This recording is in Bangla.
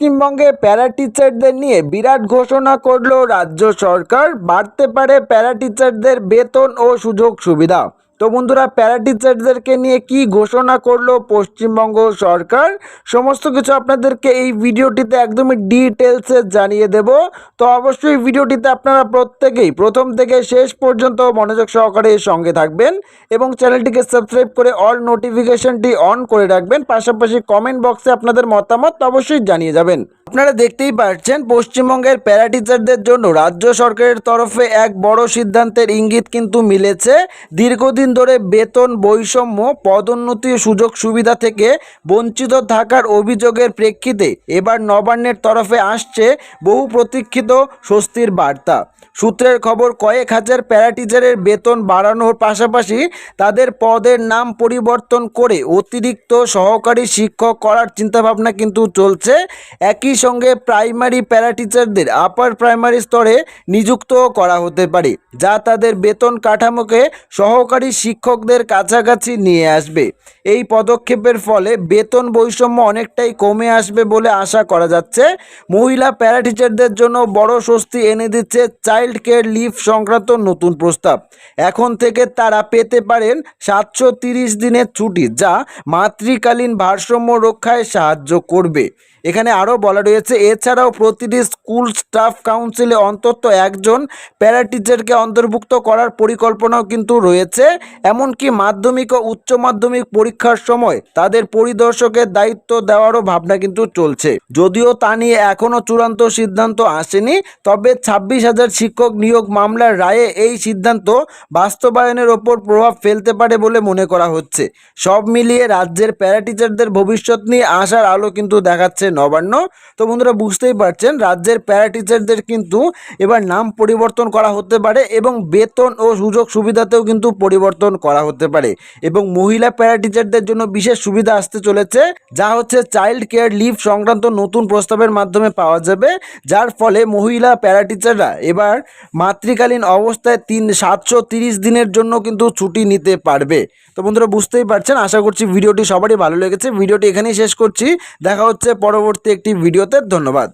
পশ্চিমবঙ্গে প্যারা টিচারদের নিয়ে বিরাট ঘোষণা করল রাজ্য সরকার। বাড়তে পারে প্যারা টিচারদের বেতন ও সুযোগ সুবিধা। তো বন্ধুরা প্যারা টিচারদেরকে নিয়ে কি ঘোষণা করল পশ্চিমবঙ্গ সরকার? সমস্ত কিছু আপনাদেরকে এই ভিডিওটিতে একদমই ডিটেলসে জানিয়ে দেব। তো অবশ্যই ভিডিওটিতে আপনারা প্রত্যেকেই, প্রথম থেকে শেষ পর্যন্ত মনোযোগ সহকারে সঙ্গে থাকবেন এবং চ্যানেলটিকে সাবস্ক্রাইব করে অল নোটিফিকেশনটি অন করে রাখবেন। পাশাপাশি কমেন্ট বক্সে আপনাদের মতামত অবশ্যই জানিয়ে যাবেন। আপনারা দেখতেই পাচ্ছেন, পশ্চিমবঙ্গের প্যারা টিচারদের জন্য রাজ্য সরকারের তরফে এক বড় সিদ্ধান্তের ইঙ্গিত কিন্তু মিলেছে। দীর্ঘদিন ধরে বেতন বৈষম্য, পদোন্নতি সুযোগ সুবিধা থেকে বঞ্চিত থাকার অভিযোগের প্রেক্ষিতে এবার নবান্নের তরফে আসছে বহু প্রতীক্ষিত স্বস্তির বার্তা। সূত্রের খবর, কয়েক হাজার প্যারা টিচারের বেতন বাড়ানোর পাশাপাশি তাদের পদের নাম পরিবর্তন করে অতিরিক্ত সহকারী শিক্ষক করার চিন্তাভাবনা কিন্তু চলছে। একই সঙ্গে প্রাইমারি প্যারা টিচারদের আপার প্রাইমারি স্তরে নিযুক্ত করা হতে পারে, যা তাদের বেতন কাঠামোকে সহকারী শিক্ষকদের কাছাকাছি নিয়ে আসবে। এই পদক্ষেপের ফলে বেতন বৈষম্য অনেকটাই কমে আসবে বলে আশা করা যাচ্ছে। মহিলা প্যারা টিচারদের জন্য বড় স্বস্তি এনে দিচ্ছে চাইল্ড কেয়ার লিভ সংক্রান্ত নতুন প্রস্তাব। এখন থেকে তারা পেতে পারেন সাতশো দিনের ছুটি, যা মাতৃকালীন ভারসাম্য রক্ষায় সাহায্য করবে। এখানে আরও বলা রয়েছে। এছাড়াও প্রতিটি স্কুল স্টাফ কাউন্সিলে অন্তত একজন প্যারা টিচারকে অন্তর্ভুক্ত করার পরিকল্পনাও কিন্তু রয়েছে। এমনকি মাধ্যমিক ও উচ্চ মাধ্যমিক পরীক্ষার সময় তাদের পরিদর্শকের দায়িত্ব দেওয়ারও ভাবনা কিন্তু চলছে। যদিও তা নিয়ে এখনও চূড়ান্ত সিদ্ধান্ত আসেনি, তবে ছাব্বিশ হাজার শিক্ষক নিয়োগ মামলার রায়ে এই সিদ্ধান্ত বাস্তবায়নের ওপর প্রভাব ফেলতে পারে বলে মনে করা হচ্ছে। সব মিলিয়ে রাজ্যের প্যারা টিচারদের ভবিষ্যৎ নিয়ে আসার আলো কিন্তু দেখাচ্ছে নবান্ন। তো বন্ধুরা বুঝতেই পারছেন, রাজ্যের প্যারা টিচারদের কিন্তু এবার নাম পরিবর্তন করা হতে পারে এবং বেতন ও সুযোগ সুবিধাতেও কিন্তু পরিবর্তন করা হতে পারে এবং মহিলা প্যারা টিচারদের জন্য বিশেষ সুবিধা আসতে চলেছে, যা হচ্ছে চাইল্ড কেয়ার লিভ সংক্রান্ত নতুন প্রস্তাবের মাধ্যমে পাওয়া যাবে, যার ফলে মহিলা প্যারা টিচাররা এবার মাতৃকালীন অবস্থায় তিন, সাতশো দিনের জন্য কিন্তু ছুটি নিতে পারবে। তো বন্ধুরা বুঝতেই পারছেন, আশা করছি ভিডিওটি সবারই ভালো লেগেছে। ভিডিওটি এখানেই শেষ করছি। দেখা হচ্ছে পরবর্তী একটি ভিডিওতে ধন্যবাদ।